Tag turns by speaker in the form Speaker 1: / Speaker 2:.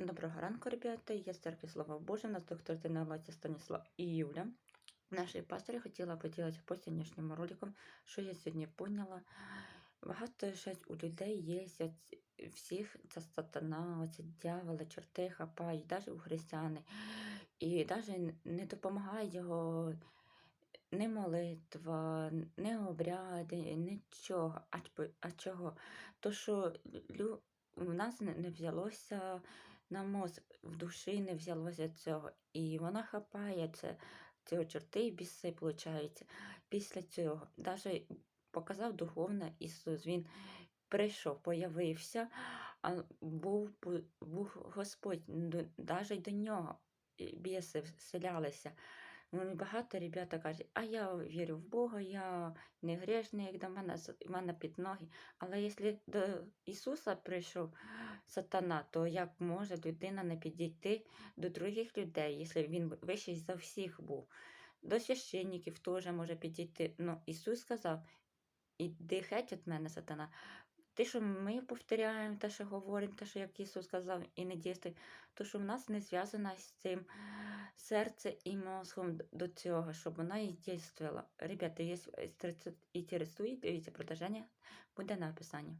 Speaker 1: Доброго ранку, ребята. Я з церкви Слава Божа. У нас доктор Тинаваця Станіслав і Юля. Наші пастори хотіла поділитися по сьогоднішньому роликом, що я сьогодні поняла. Багато щось у людей є всіх це сатана, оці дьяволи, чорти хапають, навіть у християни. І навіть не допомагає його не молитва, не обряди, нічого. А, чого? То, що у нас не взялося на мозг в душі не взялося цього. І вона хапає це, цього чорти і біси, виходить, після цього. Навіть показав духовно Ісус. Він прийшов, появився, а був, був Господь, навіть до нього біси вселялися. Ну, Багато ребята кажуть, а я вірю в Бога, я не грешний, як до мене, мене під ноги. Але якщо до Ісуса прийшов сатана, то як може людина не підійти до других людей, якщо він вищий за всіх був? До священників теж може підійти. Ну, Ісус сказав, іди геть від мене, сатана. Те, що ми повторяємо, те, що говоримо, те, що як Ісус сказав, і не дійсно, то що в нас не зв'язано з цим серце і мозгом до цього, щоб вона і дійствувала. Ребята, якщо інтересує, дивіться продовження, буде на описанні.